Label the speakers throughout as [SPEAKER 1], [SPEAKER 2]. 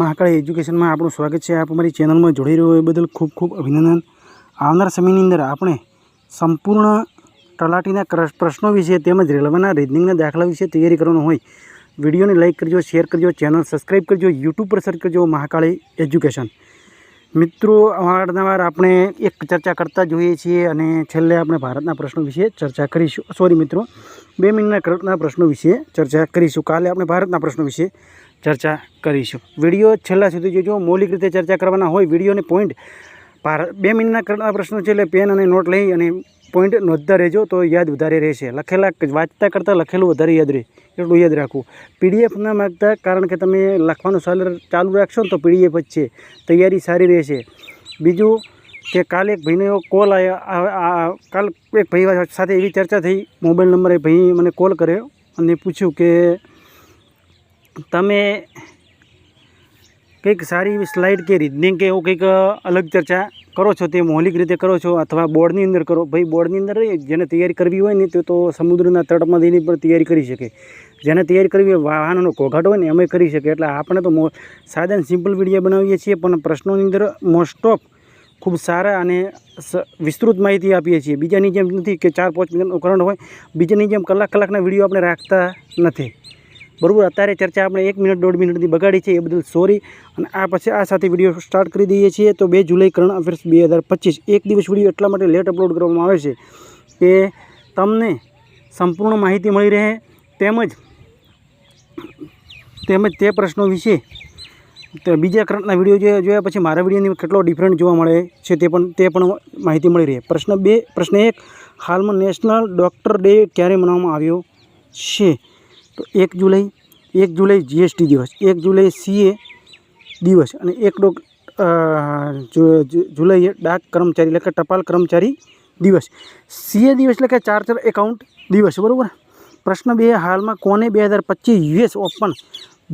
[SPEAKER 1] મહાકાળી એજ્યુકેશનમાં આપણું સ્વાગત છે. આપ અમારી ચેનલમાં જોડાઈ રહ્યો એ બદલ ખૂબ ખૂબ અભિનંદન. આવનાર સમયની અંદર આપણે સંપૂર્ણ તલાટીના પ્રશ્નો વિશે તેમજ રેલવેના રીઝનિંગના દાખલા વિશે તૈયારી કરવાનું હોય, વિડીયોને લાઇક કરજો શેર કરજો ચેનલ સબસ્ક્રાઈબ કરજો યુટ્યુબ પર સર્ચ કરજો મહાકાળી એજ્યુકેશન મિત્રો, અવારનવાર આપણે એક ચર્ચા કરતા જોઈએ છીએ અને છેલ્લે આપણે ભારતના પ્રશ્નો વિશે ચર્ચા કરીશું. સોરી મિત્રો, બે મિનિટના કરંટના પ્રશ્નો વિશે ચર્ચા કરીશું. કાલે આપણે ભારતના પ્રશ્નો વિશે ચર્ચા કરીશું. વીડિયો છેલ્લા સુધી જોજો. મૌલિક રીતે ચર્ચા કરવાના હોય વિડીયોને પોઈન્ટ ભારત બે મિનિટના પ્રશ્નો છે એટલે પેન અને નોટ લઈ અને પોઈન્ટ નોંધતા રહેજો તો યાદ વધારે રહેશે. લખેલા વાંચતા કરતાં લખેલું વધારે યાદ રહે. એટલું યાદ રાખવું. પીડીએફ ના માગતા કારણ કે તમે લખવાનું ચાલુ ચાલુ રાખશો તો પીડીએફ જ છે. તૈયારી સારી રહેશે. બીજું કે કાલે એક ભાઈનો કોલ આવ્યો કાલ એક ભાઈ સાથે એવી ચર્ચા થઈ. મોબાઈલ નંબરે ભાઈ મને કોલ કર્યો અને પૂછ્યું કે તમે કંઈક સારી એવી સ્લાઇડ કે રીઝનિંગ કે એવું કંઈક અલગ ચર્ચા કરો છો, તે મૌલિક રીતે કરો છો, અથવા બોર્ડની અંદર કરો? ભાઈ, બોર્ડની અંદર જેને તૈયારી કરવી હોય ને, તે તો સમુદ્રના તટમાં જઈને પણ તૈયારી કરી શકે. જેને તૈયારી કરવી હોય, વાહનોનો ઘોઘાટ હોય ને એમાં કરી શકે. એટલે આપણે તો સાદા સિમ્પલ વીડિયો બનાવીએ છીએ, પણ પ્રશ્નોની અંદર મોસ્ટ ઓફ ખૂબ સારા અને વિસ્તૃત માહિતી આપીએ છીએ. બીજાની જેમ નથી કે ચાર પાંચ મિનિટનો કરંટ હોય, બીજાની જેમ કલાક કલાકના વીડિયો આપણે રાખતા નથી. બરાબર, અત્યારે ચર્ચા આપણે એક મિનિટ, દોઢ મિનિટથી બગાડી છે, એ બદલ સોરી અને આ પછી આ સાથે વીડિયો સ્ટાર્ટ કરી દઈએ છીએ તો બે જુલાઈ કરંટ અફેર્સ બે હજાર પચીસ. એક દિવસ વીડિયો એટલા માટે લેટ અપલોડ કરવામાં આવે છે કે તમને સંપૂર્ણ માહિતી મળી રહે તેમજ તેમજ તે પ્રશ્નો વિશે બીજા કરંટના વીડિયો જોયા પછી મારા વિડીયોની કેટલો ડિફરન્ટ જોવા મળે છે તે પણ તે પણ માહિતી મળી રહે. પ્રશ્ન બે, પ્રશ્ન એક, હાલમાં નેશનલ ડૉક્ટર ડે ક્યારે મનાવવામાં આવ્યો છે? તો એક જુલાઈ એક જુલાઈ જીએસટી દિવસ, એક જુલાઈ સીએ દિવસ અને એક ડોક જુલાઈએ ડાક કર્મચારી એટલે કે ટપાલ કર્મચારી દિવસ. સીએ દિવસ એટલે કે ચાર્ટર એકાઉન્ટ દિવસ, બરાબર? પ્રશ્ન બે, હાલમાં કોને બે હજાર પચીસ યુએસ ઓપન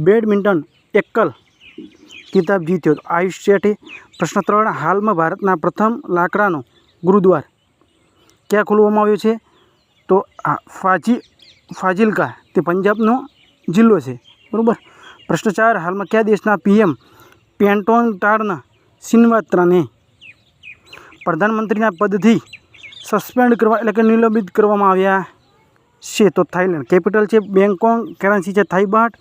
[SPEAKER 1] બેડમિન્ટન એકલ કિતાબ જીત્યો આયુષ શેઠે. પ્રશ્ન ત્રણ, હાલમાં ભારતના પ્રથમ લાકડાનો ગુરુદ્વાર ક્યાં ખોલવામાં આવ્યો છે? તો ફાજી ફાજિલકા તે પંજાબનો જિલ્લો છે. બરાબર? ભ્રષ્ટાચાર હાલમાં કયા દેશના પીએમ પેન્ટોન ટાળના સિનવાત્રાને પ્રધાનમંત્રીના પદથી સસ્પેન્ડ કરવા એટલે કે નિલંબિત કરવામાં આવ્યા છે. તો થાઈલેન્ડ કેપિટલ છે, બેંગકોંગ, કરન્સી છે થાઈબાટ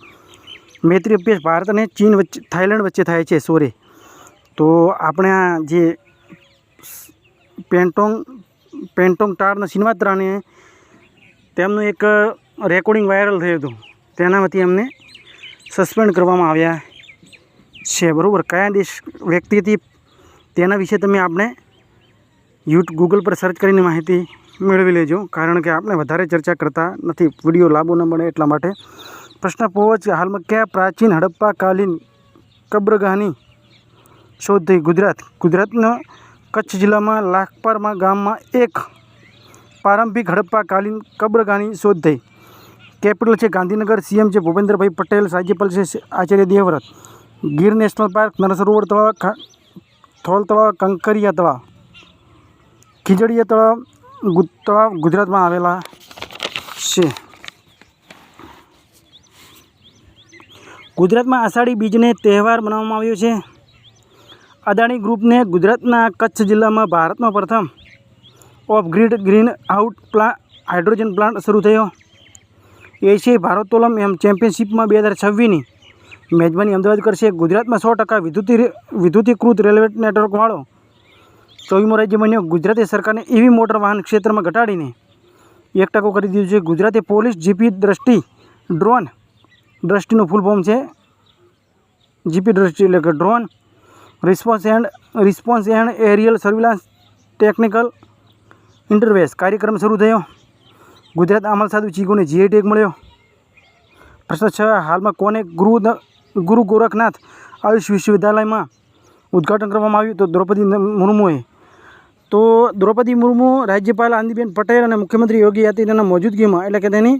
[SPEAKER 1] મૈત્રી અભ્યાસ ભારત અને ચીન વચ્ચે થાઈલેન્ડ વચ્ચે થાય છે. સોરે. તો આપણે જે પેન્ટોંગ પેન્ટોંગ ટારના સિનવાત્રાને તેમનું એક રેકોર્ડિંગ વાયરલ થયું હતું. તેનામાંથી અમને સસ્પેન્ડ કરવામાં આવ્યા છે, બરાબર? કયા દેશ વ્યક્તિથી તેના વિશે તમે આપણે યુટ્યુબ ગૂગલ પર સર્ચ કરીને માહિતી મેળવી લેજો, કારણ કે આપણે વધારે ચર્ચા કરતા નથી. વીડિયો લાંબો ન બને એટલા માટે પ્રશ્ન પહોંચ હાલમાં કયા પ્રાચીન હડપ્પા કાલીન કબ્રગાહની શોધ થઈ ગુજરાત, ગુજરાતના કચ્છ જિલ્લામાં લાખપારમાં ગામમાં એક પારંપરિક હડપ્પા કાલીન કબ્રગાહની શોધ થઈ. કેપિટલ છે ગાંધીનગર, સીએમ છે ભૂપેન્દ્રભાઈ પટેલ, રાજ્યપાલ છે આચાર્ય દેવવ્રત. ગીર નેશનલ પાર્ક, નરસરોવર તળાવ થોલ તળાવ, કંકરિયા તળાવ. ખીજડીયા તળાવ તળાવ ગુજરાતમાં આવેલા છે. ગુજરાતમાં આષાઢી બીજને તહેવાર મનાવવામાં આવ્યો છે. અદાણી ગ્રુપને ગુજરાતના કચ્છ જિલ્લામાં ભારતમાં પ્રથમ ઓફ ગ્રીડ ગ્રીન આઉટ પ્લા હાઇડ્રોજન પ્લાન્ટ શરૂ થયો. એશિયાઈ ભારોત્તોલન એમ ચેમ્પિયનશિપમાં બે હજાર છવ્વીસની મેજબાની અમદાવાદ કરશે. ગુજરાતમાં સો ટકા વિદ્યુતી વિદ્યુતીકૃત રેલવે નેટવર્કવાળો ચોવીમો રાજ્ય બન્યો. ગુજરાતે સરકારને એવી મોટર વાહન ક્ષેત્રમાં ઘટાડીને એક ટકો કરી દીધું છે. ગુજરાતે પોલીસ જીપી દ્રષ્ટિ, ડ્રોન દ્રષ્ટિનું ફૂલ ફોર્મ છે. જીપી દ્રષ્ટિ એટલે કે drone, response and response and aerial surveillance technical interface કાર્યક્રમ શરૂ થયો. ગુજરાત અમલ સાધુ ચીગોને જીઆઈ ટેગ મળ્યો. પ્રશ્ન છ, હાલમાં કોને ગુરુ ગુરુ ગોરખનાથ આયુષ વિશ્વવિદ્યાલયમાં ઉદ્ઘાટન કરવામાં આવ્યું? તો દ્રૌપદી મુર્મુએ. તો દ્રૌપદી મુર્મુ, રાજ્યપાલ આનંદીબેન પટેલ અને મુખ્યમંત્રી યોગી આદિત્યના મોજૂદગીમાં, એટલે કે તેની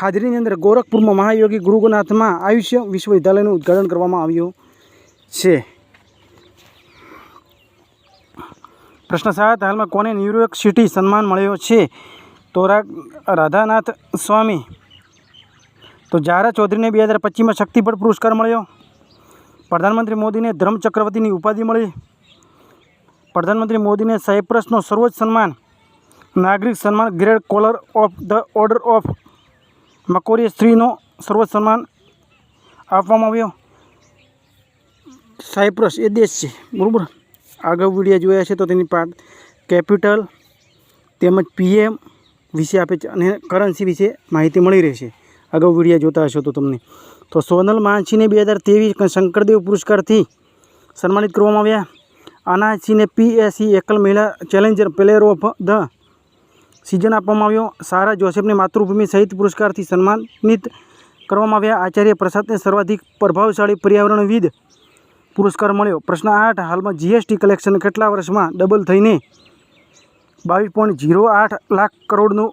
[SPEAKER 1] હાજરીની અંદર ગોરખપુરમાં મહાયોગી ગુરુગોનાથમાં આયુષ્ય વિશ્વવિદ્યાલયનું ઉદ્ઘાટન કરવામાં આવ્યું છે. પ્રશ્ન સાત હાલમાં કોને ન્યુયોર્ક સિટી સન્માન મળ્યો છે? તો રાધાનાથ સ્વામી. તો જારા ચૌધરીને બે હજાર પચીસમાં શક્તિપદ પુરસ્કાર મળ્યો. પ્રધાનમંત્રી મોદીને ધર્મ ચક્રવર્તીની ઉપાધિ મળી. પ્રધાનમંત્રી મોદીને સાયપ્રસનો સર્વોચ્ચ સન્માન. નાગરિક સન્માન grand collar of the order of Makarios સ્ત્રીનો સર્વોચ્ચ સન્માન આપવામાં આવ્યો. સાયપ્રસ એ દેશ છે. બરાબર? આગળ વીડિયો જોયા છે તો તેની પાર્ટ કેપિટલ તેમજ પીએમ વિશે આપે છે અને કરન્સી વિશે માહિતી મળી રહેશે. અગાઉ વીડિયો જોતા હશો તો તમને. તો સોનલ માનસીને બે હજાર તેવીસ શંકરદેવ પુરસ્કારથી સન્માનિત કરવામાં આવ્યા. અનાસિંહને પીએસસી એકલ મહિલા challenger player of the season આપવામાં આવ્યો. સારા જોસેફને માતૃભૂમિ સહિત પુરસ્કારથી સન્માનિત કરવામાં આવ્યા. આચાર્ય પ્રસાદને સર્વાધિક પ્રભાવશાળી પર્યાવરણવિદ પુરસ્કાર મળ્યો. પ્રશ્ન આઠ, હાલમાં જીએસટી કલેક્શન કેટલા વર્ષમાં ડબલ થઈને બાવીસ પોઈન્ટ ઝીરો આઠ લાખ કરોડનું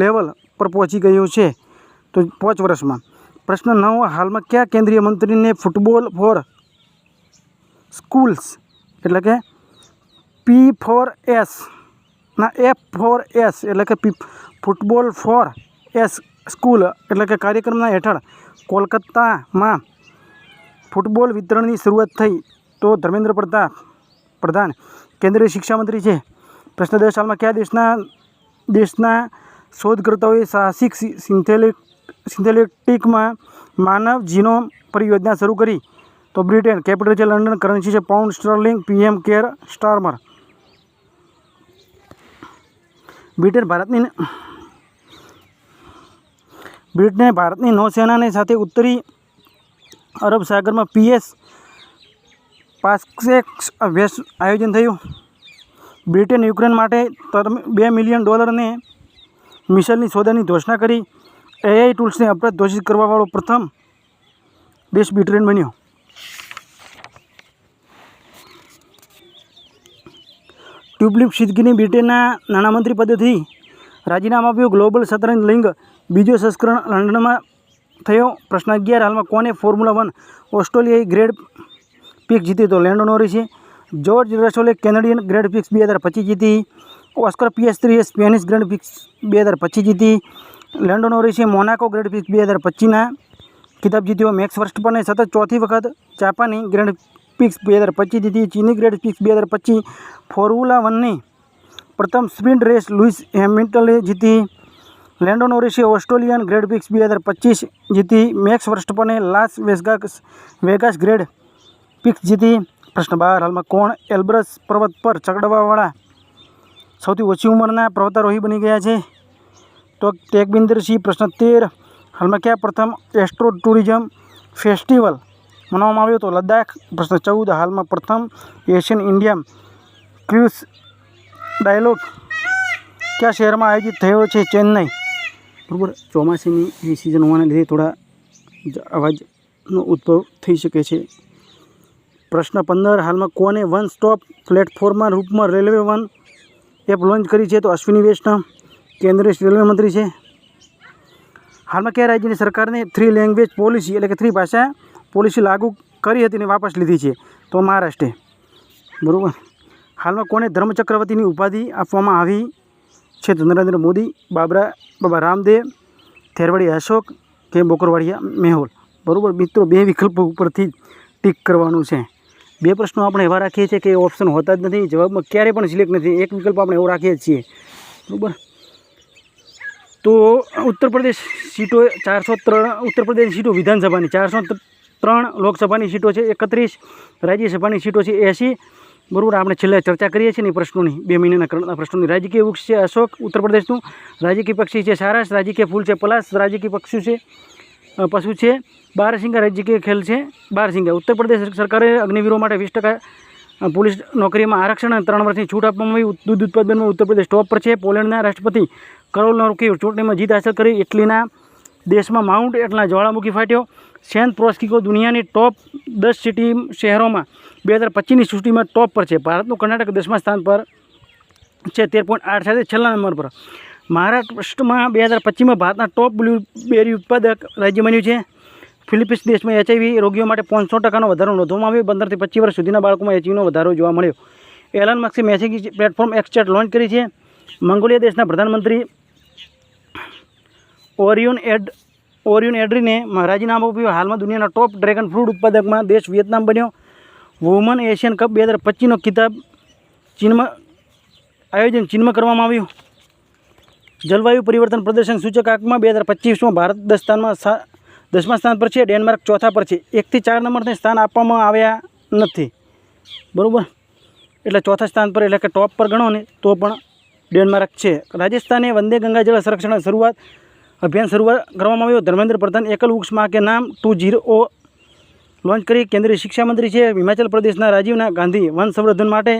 [SPEAKER 1] લેવલ પર પહોંચી ગયું છે? તો પાંચ વર્ષમાં. પ્રશ્ન નવ, હાલમાં કયા કેન્દ્રીય મંત્રીને ફૂટબોલ ફોર સ્કૂલ્સ એટલે કે પી ફોર એસ ના એફ ફોર એસ એટલે કે P football for S school એટલે કે કાર્યક્રમના હેઠળ કોલકાતામાં ફૂટબોલ વિતરણની શરૂઆત થઈ તો ધર્મેન્દ્ર પ્રતાપ પ્રધાન, કેન્દ્રીય શિક્ષામંત્રી છે. પ્રશ્ન દસ સાલમાં કયા દેશના દેશના શોધકર્તાઓએ સાહસિક સિન્થેલિક સિન્થેલેટિકમાં માનવ જીનોમ પરિયોજના શરૂ કરી? તો બ્રિટેન, કેપિટલ છે લંડન, કરન્સી છે pound sterling, PM Keir Starmer. Britain ભારતની બ્રિટને ભારતની નૌસેનાની સાથે ઉત્તરી અરબ સાગરમાં પીએસ પાસ્કેક્સ અભ્યાસ આયોજન થયું. બ્રિટન યુક્રેન માટે બે મિલિયન ડોલરને મિસાઇલની સોદાની ઘોષણા કરી. એઆઈ ટૂલ્સને અપરાધ ઘોષિત કરવાવાળો પ્રથમ દેશ બ્રિટન બન્યો. ટ્યુબલિપ સિદ્દગીની બ્રિટનના નાણામંત્રી પદેથી રાજીનામું આપ્યું. ગ્લોબલ શતરંજ લિંગ, બીજો સંસ્કરણ લંડનમાં થયો. પ્રશ્ન અગિયાર, હાલમાં કોને ફોર્મ્યુલા વન ઓસ્ટ્રેલિયાઈ ગ્રેડ પીક જીતી? તો લેન્ડો નોરિસે જોર્જ રસોલે કેનેડિયન ગ્રેડ પિક્સ બે હજાર પચીસ જીતી. ઓસ્કર પીએસ સ્પેનિશ ગ્રેન્ડ પિક્સ બે હજાર પચીસ જીતી. લેન્ડો નોરિસે મોનાકો ગ્રેડ પિક્સ બે હજાર પચીસના ખિતાબ જીત્યો મેક્સ વર્સ્ટપને સતત ચોથી વખત. જાપાની ગ્રેન્ડ પિક્સ બે હજાર પચીસ જીતી. ચીની ગ્રેડ પિક્સ બે હજાર પચીસ. ફોર્મ્યુલા વનની પ્રથમ સ્પ્રિન્ટ રેસ લુઇસ હેમિલ્ટને જીતી. લેન્ડો નોરિસે ઓસ્ટ્રેલિયન ગ્રેડ પિક્સ બે હજાર પચીસ જીતી Max વર્સ્ટપને Las Vegas Vegas grand prix. પ્રશ્ન બાર, હાલમાં કોણ એલ્બ્રસ પર્વત પર ચગડવાવાળા સૌથી ઓછી ઉંમરના પર્વતારોહી બની ગયા છે? તો ટેકબિંદરસિંહ પ્રશ્ન તેર, હાલમાં ક્યાં પ્રથમ એસ્ટ્રો ટુરિઝમ ફેસ્ટિવલ મનાવવામાં આવ્યો તો લદ્દાખ, પ્રશ્ન ચૌદ, હાલમાં પ્રથમ એશિયન ઇન્ડિયા ક્રુઝ ડાયલોગ કયા શહેરમાં આયોજિત થયો છે? ચેન્નઈ બરાબર? ચોમાસાની એ સિઝન હોવાને લીધે થોડા અવાજનો ઉદ્ભવ થઈ શકે છે. પ્રશ્ન પંદર, હાલમાં કોને વન સ્ટોપ પ્લેટફોર્મના રૂપમાં રેલવે વન એપ લોન્ચ કરી છે? તો અશ્વિની વૈષ્ણવ, કેન્દ્રીય રેલવે મંત્રી છે. હાલમાં કયા રાજ્યની સરકારને થ્રી લેંગ્વેજ પોલિસી એટલે કે થ્રી ભાષા પોલિસી લાગુ કરી હતી અને વાપસ લીધી છે? તો મહારાષ્ટ્રે. બરાબર? હાલમાં કોને ધર્મચક્રવર્તીની ઉપાધિ આપવામાં આવી તો નરેન્દ્ર મોદી, બાબરા, બાબા રામદેવ થેરવાડી અશોક, કે બોકરવાડિયા મેહોલ. બરાબર? મિત્રો, બે વિકલ્પો ઉપરથી ટીક કરવાનું છે. બે પ્રશ્નો આપણે એવા રાખીએ છીએ કે ઓપ્શન હોતા જ નથી, જવાબમાં ક્યારેય પણ સિલેક્ટ નથી. એક વિકલ્પ આપણે એવો રાખીએ છીએ. બરાબર? તો ઉત્તર પ્રદેશ સીટો ચારસો ત્રણ, ઉત્તર પ્રદેશ સીટો વિધાનસભાની ચારસો ત્રણ લોકસભાની સીટો છે એકત્રીસ, રાજ્યસભાની સીટો છે એંસી બરાબર, આપણે છેલ્લે ચર્ચા કરીએ છીએ ને પ્રશ્નોની, બે મહિનાના કરણના પ્રશ્નોની. રાજકીય વૃક્ષ છે અશોક, ઉત્તર પ્રદેશનું. રાજકીય પક્ષી છે સારસ રાજકીય ફૂલ છે પલાસ રાજકીય પક્ષી છે પશુ છે. બારસિંગા રાજકીય ખેલ છે, બારસિંગા. ઉત્તર પ્રદેશ સરકારે અગ્નિવીરો માટે વીસ ટકા પોલીસ નોકરીમાં આરક્ષણ ત્રણ વર્ષની છૂટ આપવામાં આવી. દૂધ ઉત્પાદનમાં ઉત્તર પ્રદેશ ટોપ પર છે. પોલેન્ડના રાષ્ટ્રપતિ કરોલનો રોકી ચૂંટણીમાં જીત હાંસલ કરી. ઇટલીના દેશમાં માઉન્ટ એટલા જ્વાળામુખી ફાટ્યો. સેન્ટ પ્રોસ્કિકો દુનિયાની ટોપ દસ સિટી શહેરોમાં બે હજાર પચીસની સૂચિમાં ટોપ પર છે. ભારતનું કર્ણાટક દસમા સ્થાન પર છે, તેર પોઈન્ટ આઠ સાથે છેલ્લા નંબર પર. મહારાષ્ટ્રમાં બે હજાર પચીસમાં ભારતના ટોપ બ્લુબેરી ઉત્પાદક રાજ્ય બન્યું છે. ફિલિપિન્સ દેશમાં એચઆઈવી રોગીઓ માટે પાંચસો ટકાનો વધારો નોંધવામાં આવ્યો. પંદરથી પચીસ વર્ષ સુધીના બાળકોમાં એચઆઈવીનો વધારો જોવા મળ્યો. એલન મક્સે મેસેજ પ્લેટફોર્મ એક્સચેટ લોન્ચ કરી છે. મંગોલિયા દેશના પ્રધાનમંત્રી ઓરિયોન એડ, ઓરિયન એડ્રીને રાજીનામું આપ્યું. હાલમાં દુનિયાના ટોપ ડ્રેગન ફ્રૂટ ઉત્પાદકમાં દેશ વિયેતનામ બન્યો. વુમન એશિયન કપ બે હજાર પચીસનો ખિતાબ ચીનમાં આયોજન ચીનમાં કરવામાં આવ્યું. જલવાયુ પરિવર્તન પ્રદર્શન સૂચકાંકમાં બે હજાર પચીસમાં ભારત દસ સ્થાનમાં દસમા સ્થાન પર છે, ડેનમાર્ક ચોથા પર છે. એકથી ચાર નંબરને સ્થાન આપવામાં આવ્યા નથી. બરાબર? એટલે ચોથા સ્થાન પર, એટલે કે ટોપ પર ગણો ને, તો પણ ડેનમાર્ક છે. રાજસ્થાને વંદે ગંગા જળ સંરક્ષણ શરૂઆત અભિયાન શરૂઆત કરવામાં આવ્યું. ધર્મેન્દ્ર પ્રધાન એકલ વૃક્ષમાં કે નામ ટુ જીરો લોન્ચ કરી કેન્દ્રીય શિક્ષામંત્રી છે હિમાચલ પ્રદેશના રાજીવના ગાંધી વન સંવર્ધન માટે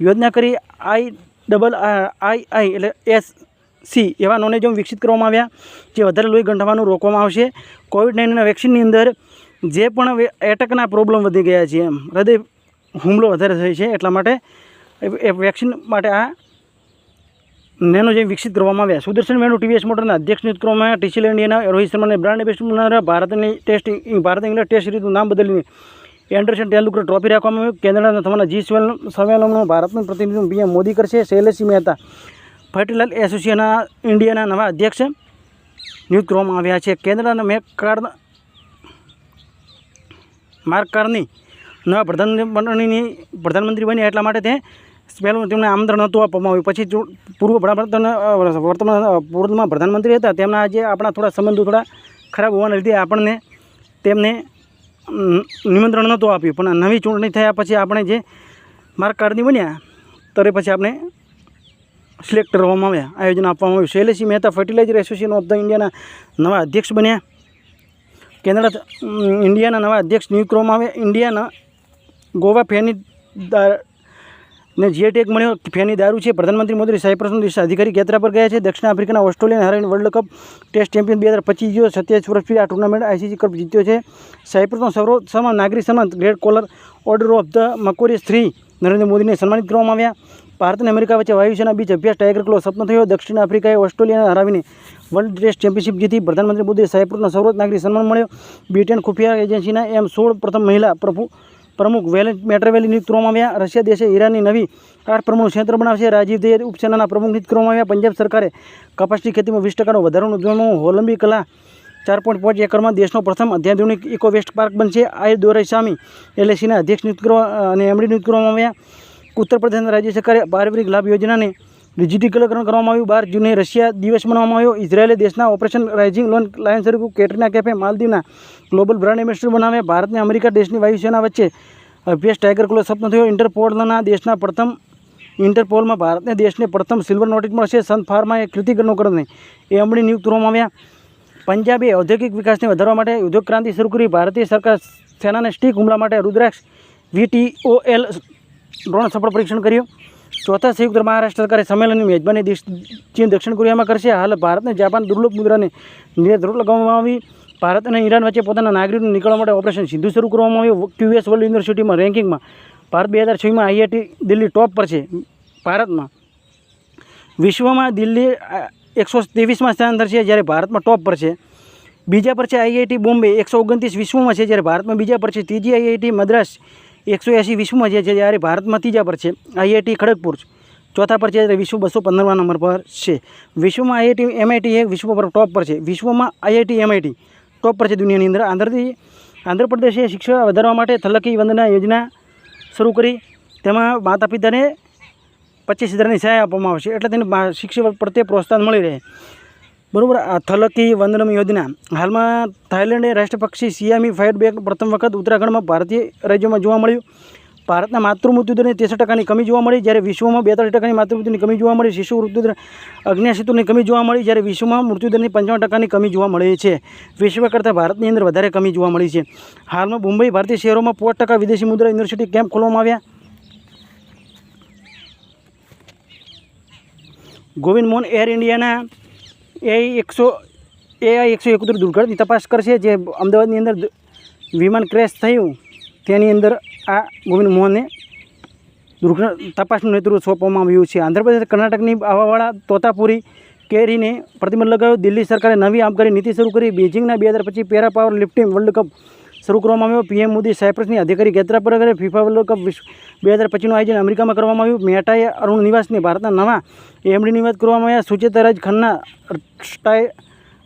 [SPEAKER 1] યોજના કરી આઈ ડબલ આઈ આઈ એટલે એસ સી એવા નોનેજોમ વિકસિત કરવામાં આવ્યા, જે વધારે લોહી ગંઠવાનું રોકવામાં આવશે. કોવિડ નાઇન્ટીનના વેક્સિનની અંદર જે પણ એટકના પ્રોબ્લેમ વધી ગયા છે એમ, હૃદય હુમલો વધારે થયો છે એટલા માટે એ- વેક્સિન માટે આ નેનો જેમ વિકસિત કરવામાં આવ્યા. સુદર્શન વેણુ ટીવીએસ મોટરના અધ્યક્ષ નેતૃત્વમાં ટીસીએલ ઇન્ડિયાના રોહિત શર્માને બ્રાન્ડ એમ્બેસેડર ભારતની ટેસ્ટ ભારત ઇંગ્લેન્ડ ટેસ્ટ સિરીઝનું નામ બદલીને એન્ડરસન તેંડુલકર ટ્રોફી રાખવામાં આવ્યું. કેનેડાના થવાના જી સંમેલનમાં ભારતનું પ્રતિનિધિત્વ પીએમ મોદી કરશે. શૈલેષસિંહ મહેતા ફર્ટિલાઇઝર એસોસિએશનના ઇન્ડિયાના નવા અધ્યક્ષ નિયુક્ત કરવામાં આવ્યા છે. કેનેડાના મેક કાર્ડ માર્ક કાર્ની નવા પ્રધાનમંત્રીની પ્રધાનમંત્રી બન્યા એટલા માટે તે પહેલું તેમને આમંત્રણ નહોતું આપવામાં આવ્યું. પછી પૂર્વ વડાપ્રધાન વર્તમાન પૂર્વમાં પ્રધાનમંત્રી હતા, તેમના આજે આપણા થોડા સંબંધો થોડા ખરાબ હોવાના લીધે આપણને તેમને નિમંત્રણ નહોતું આપ્યું. પણ નવી ચૂંટણી થયા પછી આપણે જે માર્ક કાર્ડની બન્યા ત્યારે પછી આપણે સિલેક્ટ કરવામાં આવ્યા. આયોજન આપવામાં આવ્યું. શૈલેષી Mehta fertiliser association of the ઇન્ડિયાના નવા અધ્યક્ષ બન્યા. કેનેડા ઇન્ડિયાના નવા અધ્યક્ષ નિયુક્ત કરવામાં આવ્યા. ઇન્ડિયાના ગોવા દા- ને જીએ ટેક મળ્યો, ફેની દારૂ છે. પ્રધાનમંત્રી મોદી સાયપ્રસના દેશ અધિકારી યાત્રા પર ગયા છે. દક્ષિણ આફ્રિકાના ઓસ્ટ્રેલિયન હરાવીને વર્લ્ડ કપ ટેસ્ટ ચેમ્પિયન બે હજાર પચીસ જીઓ સત્યાવીસ વર્ષથી આ ટુર્નામેન્ટ આઈસીસી કપ જીત્યો છે. સાયપ્રસનો સર્વોચ્ચ સન્માન નાગરિક સન્માન great collar order of the Makarios three Narendra મોદીને સન્માનિત કરવામાં આવ્યા. ભારત અને અમેરિકા વચ્ચે વાયુસેના બીચ અભ્યાસ ટાઈગર ક્લો સપનો થયો. દક્ષિણ આફ્રિકાએ ઓસ્ટ્રેલિયાને હરાવીને વર્લ્ડ ટેસ્ટ ચેમ્પિયનશિપ જીતી. પ્રધાનમંત્રી મોદીએ સાયપ્રસનો સર્વોચ્ચ નાગરિક સન્માન મળ્યો. બ્રિટન ખુફિયા એજન્સીના એમ સોળ પ્રથમ મહિલા પ્રભુ પ્રમુખ વેલેટ મેટ્રેવેલી નિયુક્ત કરવામાં આવ્યા. રશિયા દેશે ઈરાનની નવી આઠ પ્રમુખ ક્ષેત્ર બનાવશે. રાજીવ દેર ઉપસેનાના પ્રમુખ નિયુક્ત કરવામાં આવ્યા. પંજાબ સરકારે કપાસની ખેતીમાં વીસ ટકાનો વધારાનું ઉદ્યોગમાં હોલંબી કલા ચાર પોઈન્ટ પાંચ એકરમાં દેશનો પ્રથમ અત્યાધુનિક ઇકો વેસ્ટ પાર્ક બનશે. આય દોરાઈસ્વામી એલએસીના અધ્યક્ષ નિયુક્ત કરવા અને એમડી નિયુક્ત કરવામાં આવ્યા. ઉત્તર પ્રદેશના રાજ્ય સરકારે પારિવારિક લાભ યોજનાને ડિજિટીકરણ કરવામાં આવ્યું. બાર જૂને રશિયા દિવસ મનાવવામાં આવ્યો. ઇઝરાયેલે દેશના ઓપરેશન રાઇઝિંગ લોન લાયન્સ શરૂ કેટરીના કેફે માલદીવના ગ્લોબલ બ્રાન્ડ એમ્બેસેડર બનાવ્યા. ભારત અને અમેરિકા દેશની વાયુસેના વચ્ચે અભ્યાસ ટાઈગર ક્લો સપનો થયો. ઇન્ટરપોલના દેશના પ્રથમ ઇન્ટરપોલમાં ભારતને દેશને પ્રથમ સિલ્વર નોટિસ મળશે. સન ફાર્માએ કૃતિગરનો કરને એ અમણી નિયુક્ત કરવામાં આવ્યા. પંજાબે ઔદ્યોગિક વિકાસને વધારવા માટે ઉદ્યોગ ક્રાંતિ શરૂ કરી. ભારતીય સરકાર સેનાને સ્ટીક હુમલા માટે રુદ્રાક્ષ વીટીઓએલ ડ્રોન સફળ પરીક્ષણ કર્યું. ચોથા સંયુક્ત મહારાષ્ટ્ર સરકારે સંમેલનની મેજબાની દેશ ચીન દક્ષિણ કોરિયામાં કરશે. હાલ ભારત અને જાપાન દુર્લભ મુદ્રાને નિર્ધાર લગાવવામાં આવી. ભારત અને ઈરાન વચ્ચે પોતાના નાગરિકોને નીકળવા માટે ઓપરેશન સિંધુ શરૂ કરવામાં આવ્યું. ક્યુએસ વર્લ્ડ યુનિવર્સિટીમાં રેન્કિંગમાં ભારત બે હજાર છમાં આઈઆઈટી દિલ્હી ટોપ પર છે. ભારતમાં વિશ્વમાં દિલ્હી એકસો ત્રેવીસમાં સ્થાન ધરશે જ્યારે ભારતમાં ટોપ પર છે. બીજા પર છે આઈઆઈટી બોમ્બે, એકસો ઓગણત્રીસ વિશ્વમાં છે જ્યારે ભારતમાં બીજા પર છે. ત્રીજી આઈઆઈટી મદ્રાસ એકસો એંસી વિશ્વમાં છે, જ્યારે ભારતમાં ત્રીજા પર છે, આઈઆઈટી ખડગપુર ચોથા પર છે, વિશ્વ બસો પંદરમા નંબર પર છે. વિશ્વમાં આઈઆઈટી, એમઆઈટી એ વિશ્વ પર ટોપ પર છે. વિશ્વમાં આઈઆઈટી, એમઆઈટી ટોપ પર છે દુનિયાની અંદર. આંધ્રથી આંધ્રપ્રદેશે શિક્ષણ વધારવા માટે થલકી વંદના યોજના શરૂ કરી. તેમાં માતા પિતાને પચીસ હજારની સહાય આપવામાં આવશે. એટલે તેને શિક્ષક પ્રત્યે પ્રોત્સાહન મળી રહે. બરાબર થલકી વંદનમ યોજના. હાલમાં થાઇલેન્ડે રાષ્ટ્રપક્ષી સિયામી ફાયર બેગ પ્રથમ વખત ઉત્તરાખંડમાં ભારતીય રાજ્યોમાં જોવા મળ્યું. ભારતના માતૃ મૃત્યુદરની ત્રેસઠ ટકાની કમી જોવા મળી, જ્યારે વિશ્વમાં બેતાળીસ ટકાની માતૃમૃત્યુની કમી જોવા મળી, શિશુ મૃત્યુદર અગ્નિયાસીતુની કમી જોવા મળી, જ્યારે વિશ્વમાં મૃત્યુદરની પંચાવન ટકાની કમી જોવા મળે છે. વિશ્વ કરતાં ભારતની અંદર વધારે કમી જોવા મળી છે. હાલમાં મુંબઈ ભારતીય શહેરોમાં પાંચ ટકા વિદેશી મુદ્રા યુનિવર્સિટી કેમ્પ ખોલવામાં આવ્યા. ગોવિંદ મોહન એર ઇન્ડિયાના એ એકસો એઆઈ એકસો એકોતેર દુર્ઘટની તપાસ કરશે જે અમદાવાદની અંદર વિમાન ક્રેશ થયું, તેની અંદર આ ગોવિંદ મોહનને દુર્ઘટના, તપાસનું નેતૃત્વ સોંપવામાં આવ્યું છે. આંધ્રપ્રદેશ કર્ણાટકની આવાવાળા તોતાપુરી કેરીને પ્રતિબંધ લગાવ્યો. દિલ્હી સરકારે નવી આબકારી નીતિ શરૂ કરી. બેઇજિંગના બે હજાર પચીસ para power lifting world cup શરૂ કરવામાં આવ્યો. પીએમ મોદી સાયપ્રસની અધિકારી યાત્રા પર કરે ફિફા વર્લ્ડ કપ બે હજાર પચીસનું આયોજન અમેરિકામાં કરવામાં આવ્યું. મહેટાએ અરુણ નિવાસને ભારતના નવા એમડી નિવાસ કરવામાં આવ્યા. સુચેતરાજ Khanna, સ્ટાય,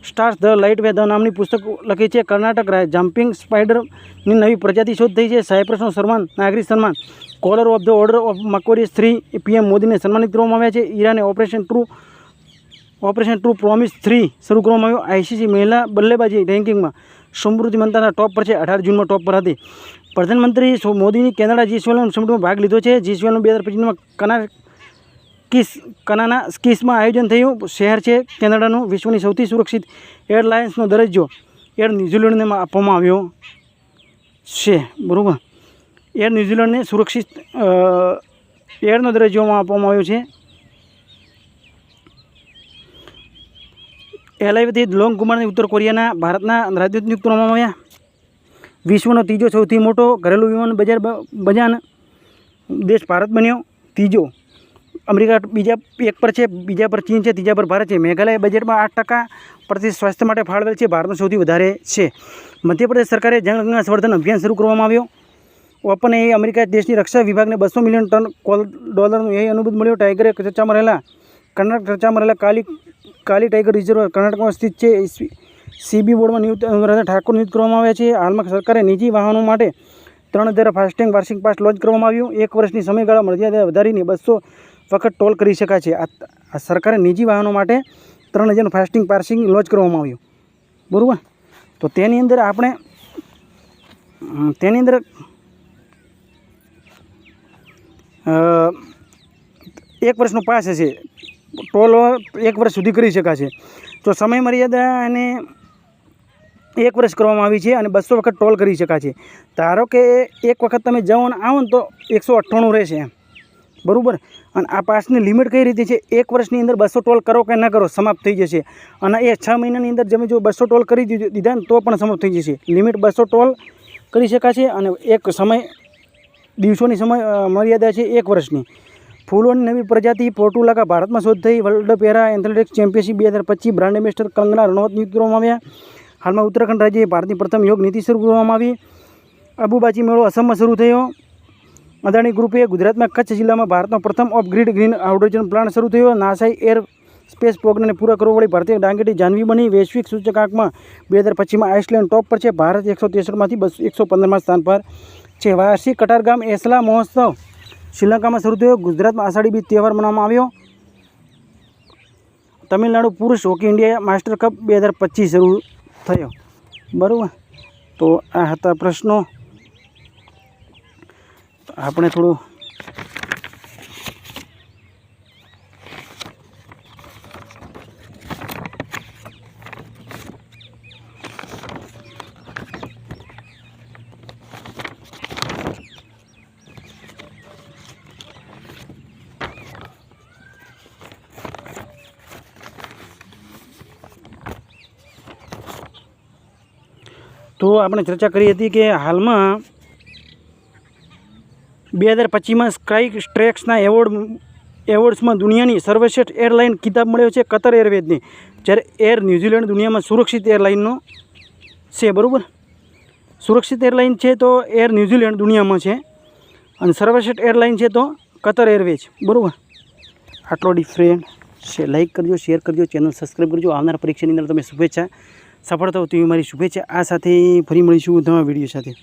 [SPEAKER 1] stars the light way the નામની પુસ્તક લખી છે. કર્ણાટક રાય, જમ્પિંગ સ્પાઇડરની નવી પ્રજાતિ શોધ થઈ છે. સાયપ્રસનું સન્માન, નાગરિક સન્માન, collar of the order of Makarios three PM મોદીને સન્માનિત કરવામાં આવ્યા છે. ઈરાને operation true operation true promise three શરૂ કરવામાં આવ્યું. આઈસીસી મહિલા બલ્લેબાજી રેન્કિંગમાં સમૃદ્ધિ મંત્રાના ટોપ પર છે. અઢાર જૂનમાં ટોપ પર હતી. પ્રધાનમંત્રી મોદીની કેનેડા જી સેવન સમિટમાં ભાગ લીધો છે. જી સેવન બે હજાર પચીસમાં કના કિસ, કનાના સ્કીસમાં આયોજન થયું. શહેર છે કેનેડાનું, વિશ્વની સૌથી સુરક્ષિત એરલાઇન્સનો દરજ્જો એર ન્યૂઝીલેન્ડને આપવામાં આવ્યો છે. બરાબર? એર ન્યૂઝીલેન્ડને સુરક્ષિત એરનો દરજ્જોમાં આપવામાં આવ્યો છે. એલઆઈથી લોંગ કુમારને ઉત્તર કોરિયાના ભારતના રાજદૂત નિયુક્ત આવ્યા. વિશ્વનો ત્રીજો સૌથી મોટો ઘરેલું વિમાન બજાર બજાર દેશ ભારત બન્યો. ત્રીજો અમેરિકા બીજા એક પર છે, બીજા પર ચીન છે, ત્રીજા પર ભારત છે. મેઘાલય બજેટમાં આઠ ટકા પ્રતિ સ્વાસ્થ્ય માટે ફાળવેલ છે, ભારતનો સૌથી વધારે છે. મધ્યપ્રદેશ સરકારે જનગંગા સંવર્ધન અભિયાન શરૂ કરવામાં આવ્યો. ઓપન એ અમેરિકા દેશની રક્ષા વિભાગને બસો મિલિયન ટન કોલ, ડોલરનો એ અનુબંધ મળ્યો. ટાઈગરે ચર્ચામાં રહેલા, કર્ણાટક ચર્ચામાં રહેલા કાલી કાલી ટાઈગર રિઝર્વ કર્ણાટકમાં સ્થિત છે. સીબી બોર્ડમાં નિયુક્ત અનુરાધા ઠાકોર નિયુક્ત કરવામાં આવ્યા છે. હાલમાં સરકારે નિજી વાહનો માટે ત્રણ હજાર ફાસ્ટેગ વાર્ષિક પાસ લોન્ચ કરવામાં આવ્યું. એક વર્ષની સમયગાળા મર્યાદા વધારીને બસો વખત ટોલ કરી શકાય છે. આ સરકારે નિજી વાહનો માટે ત્રણ હજારનું ફાસ્ટિંગ પાર્સિંગ લોન્ચ કરવામાં આવ્યું. બરાબર? તો તેની અંદર આપણે તેની અંદર એક વર્ષનો પાસ હશે. ટોલ એક વર્ષ સુધી કરી શકાશે. તો સમય મર્યાદા અને એક વર્ષ કરવામાં આવી છે અને બસો વખત ટોલ કરી શકાશે. ધારો કે એક વખત તમે જાઓ અને આવો ને તો એકસો અઠ્ઠાણું રહેશે એમ. બરાબર? અને આ પાસની લિમિટ કઈ રીતે છે? એક વર્ષની અંદર બસો ટોલ કરો કે ન કરો સમાપ્ત થઈ જશે. અને એ છ મહિનાની અંદર તમે જો બસો ટોલ કરી દીધી- ને તો પણ સમાપ્ત થઈ જશે. લિમિટ બસો ટોલ કરી શકાશે અને એક સમય દિવસોની સમય મર્યાદા છે એક વર્ષની. ફૂલોની નવી પ્રજાતિ પોર્ટુલાકા ભારતમાં શોધ થઈ. વર્લ્ડ પેરા એથ્લેટિક્સ ચેમ્પિયનશિપ બે હજાર પચીસ બ્રાન્ડ એમ્બેસડર કંગના રનૌત નિયુક્ત કરવામાં આવ્યા. હાલમાં ઉત્તરાખંડ રાજ્યે ભારતની પ્રથમ યોગ નીતિ શરૂ કરવામાં આવી. અબુબાચી મેળો અસમમાં શરૂ થયો. અદાણી ગ્રુપે ગુજરાતમાં કચ્છ જિલ્લામાં ભારતનો પ્રથમ off grid green hydrogen plant શરૂ થયો. નાસાઈ એર સ્પેસ પ્રોગ્રામને પૂરા કરવા વળી ભારતીય ડાંગેટી જાનવી બની. વૈશ્વિક સૂચકાંકમાં બે હજાર પચીસમાં આઇસલેન્ડ ટોપ પર છે. ભારત એકસો ત્રેસઠમાંથી બસો એકસો પંદરમાં સ્થાન પર છે. વાર્ષિક કટારગામ એસલા મહોત્સવ શ્રીલંકામાં શરૂ થયો. ગુજરાતમાં આષાઢી બીજ તહેવાર મનાવવામાં આવ્યો. તમિલનાડુ પુરુષ હોકી ઇન્ડિયા માસ્ટર કપ બે હજાર પચીસ શરૂ થયો. બરાબર? તો આ હતા પ્રશ્નો. આપણે થોડું તો આપણે ચર્ચા કરી હતી કે હાલમાં બે હજાર પચીસમાં સ્કાઈ સ્ટ્રેક્સના એવોર્ડ એવોર્ડ્સમાં દુનિયાની સર્વશ્રેષ્ઠ એરલાઇન કિતાબ મળ્યો છે કતર એરવેઝની. જ્યારે એર ન્યૂઝીલેન્ડ દુનિયામાં સુરક્ષિત એરલાઇનનો છે, બરાબર? સુરક્ષિત એરલાઇન છે તો એર ન્યૂઝીલેન્ડ દુનિયામાં છે અને સર્વશ્રેષ્ઠ એરલાઇન છે તો કતર એરવેઝ, બરાબર? આટલો ડિફરન્ટ છે. લાઇક કરજો શેર કરજો ચેનલ સબસ્ક્રાઈબ કરજો. આવનાર પરીક્ષાની અંદર તમે શુભેચ્છા. સફળ થાવ તેવી મારી શુભેચ્છા. આ સાથે ફરી મળીશું નવા વીડિયો સાથે.